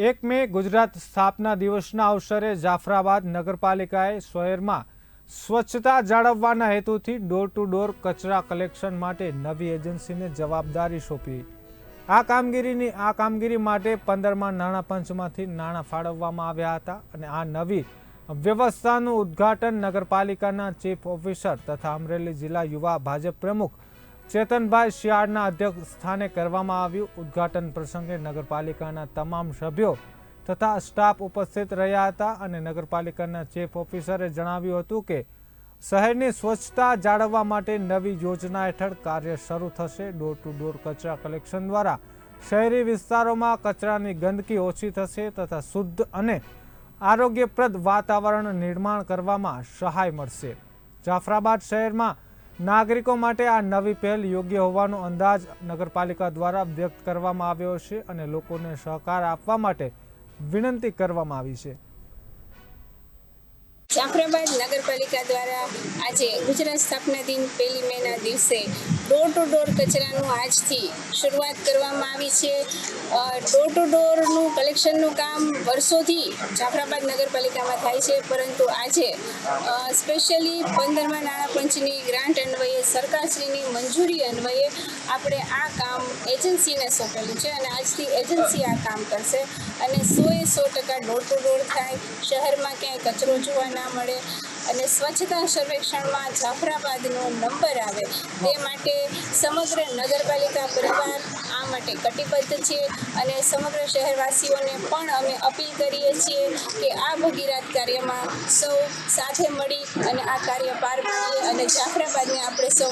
એક મે ગુજરાત સ્થાપના દિવસના અવસરે જાફરાબાદ નગરપાલિકાએ શહેરમાં સ્વચ્છતા જાળવવાના હેતુથી ડોર ટુ ડોર કચરા કલેક્શન માટે નવી એજન્સીને જવાબદારી સોંપી. આ કામગીરીની, આ કામગીરી માટે પંદરમાં નાણાં પંચમાંથી નાણાં ફાળવવામાં આવ્યા હતા અને આ નવી વ્યવસ્થાનું ઉદ્ઘાટન નગરપાલિકાના ચીફ ઓફિસર તથા અમરેલી જિલ્લા યુવા ભાજપ પ્રમુખ ચેતનભાઈ શિયાળના અધ્યક્ષ સ્થાને કરવામાં આવ્યું. ઉદ્ઘાટન પ્રસંગે નગરપાલિકાના તમામ સભ્યો તથા સ્ટાફ ઉપસ્થિત રહ્યા હતા અને નગરપાલિકાના ચીફ ઓફિસરે જણાવ્યું હતું કે, શહેરની સ્વચ્છતા જાળવવા માટે નવી યોજના હેઠળ કાર્ય શરૂ થશે. ડોર ટુ ડોર કચરા કલેક્શન દ્વારા શહેરી વિસ્તારોમાં કચરાની ગંદકી ઓછી થશે તથા શુદ્ધ અને આરોગ્યપ્રદ વાતાવરણ નિર્માણ કરવામાં સહાય મળશે. જાફરાબાદ શહેરમાં નાગરિકો માટે આ નવી પહેલ યોગ્ય હોવાનો અંદાજ નગરપાલિકા દ્વારા વ્યક્ત કરવામાં આવ્યો છે અને લોકોને સહકાર આપવા માટે વિનંતી કરવામાં આવી છે. જાફરાબાદ નગરપાલિકા દ્વારા આજે ગુજરાત સ્થાપના દિન પહેલી મેના દિવસે ડોર ટુ ડોર કચરાનું આજથી શરૂઆત કરવામાં આવી છે. ડોર ટુ ડોરનું કલેક્શનનું કામ વર્ષોથી જાફરાબાદ નગરપાલિકામાં થાય છે. પરંતુ આજે સ્પેશિયલી પંદરમાં નાણાં પંચની ગ્રાન્ટ અન્વયે સરકારશ્રીની મંજૂરી અન્વયે આપણે આ કામ એજન્સીને સોંપેલું છે અને આજથી એજન્સી આ કામ કરશે અને સોએ સો ટકા ડોર ટુ ડોર થાય. શહેરમાં ક્યાંય કચરો જોવા ના મળે અને સ્વચ્છતા સર્વેક્ષણમાં જાફરાબાદનો નંબર આવે. તે માટે સમગ્ર નગરપાલિકા પરિવાર આ માટે કટિબદ્ધ છે અને સમગ્ર શહેરવાસીઓને પણ અમે અપીલ કરીએ છીએ કે આ ભગીરાત કાર્યમાં સૌ સાથે મળી અને આ કાર્ય પાર પાડીએ અને જાફરાબાદને આપણે સૌ